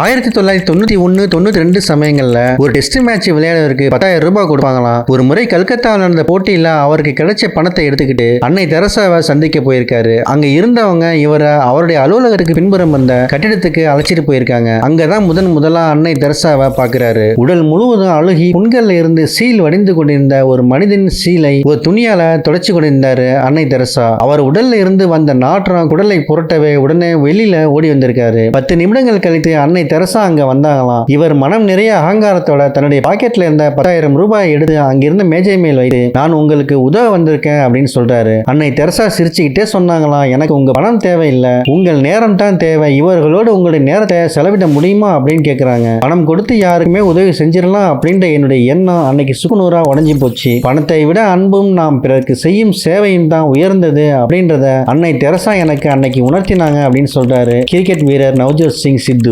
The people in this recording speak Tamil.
ஆயிரத்தி தொள்ளாயிரத்தி தொண்ணூத்தி ஒன்னு தொண்ணூத்தி ரெண்டு சமயங்கள்ல ஒரு டெஸ்ட் மேட்ச் விளையாடுறதுக்கு பத்தாயிரம் ரூபாய் கொடுப்பாங்களாம். ஒரு முறை கல்கத்தாவில் நடந்த போட்டியில அவருக்கு கிடைச்ச பணத்தை எடுத்துக்கிட்டு அன்னை தெரசாவை சந்திக்க போயிருக்காரு. அங்க இருந்தவங்க இவரை அவருடைய அலுவலகத்துக்கு பின்புறம் வந்த கட்டிடத்துக்கு அழைச்சிட்டு போயிருக்காங்க. அங்கதான் முதன் முதலா அன்னை தெரசாவை பாக்குறாரு உடல் முழுவதும் அழுகி புண்கள்ல இருந்து சீல் வடிந்து கொண்டிருந்த ஒரு மனிதன் சீலை ஒரு துணியால தொடச்சு கொண்டிருந்தாரு அன்னை தெரசா. அவர் உடல்ல இருந்து வந்த நாற்றம் குடலை புரட்டவே உடனே வெளியில ஓடி வந்திருக்காரு. பத்து நிமிடங்கள் கழித்து அன்னை தெரசா அங்க வந்தாங்களாம். இவர் மனம் நிறைய அகங்காரத்தோட தன்னுடைய பாக்கெட்ல இருந்த பத்தாயிரம் ரூபாய் எடுத்து அங்கிருந்து மேஜை மேல் வைத்து நான் உங்களுக்கு உதவ வந்திருக்கேன் அப்படின்னு சொல்றாரு. அன்னை தெரசா சிரிச்சுக்கிட்டே சொன்னாங்களாம். எனக்கு உங்க பணம் தேவையில்லை. உங்கள் நேரம் தான் தேவை. இவர்களோடு உங்களுடைய நேரத்தை செலவிட முடியுமா? அப்படின்னு கேக்குறாங்க. பணம் கொடுத்து யாருக்குமே உதவி செஞ்சிடலாம் அப்படின்ற என்னுடைய எண்ணம் அன்னைக்கு சுக்குநூறா உடஞ்சி போச்சு. பணத்தை விட அன்பும் நாம் பிறருக்கு செய்யும் சேவையும் தான் உயர்ந்தது அப்படின்றத அன்னை தெரசா எனக்கு அன்னைக்கு உணர்த்தினாங்க அப்படின்னு சொல்றாரு. கிரிக்கெட் வீரர் நவ்ஜோத் சிங் சித்து.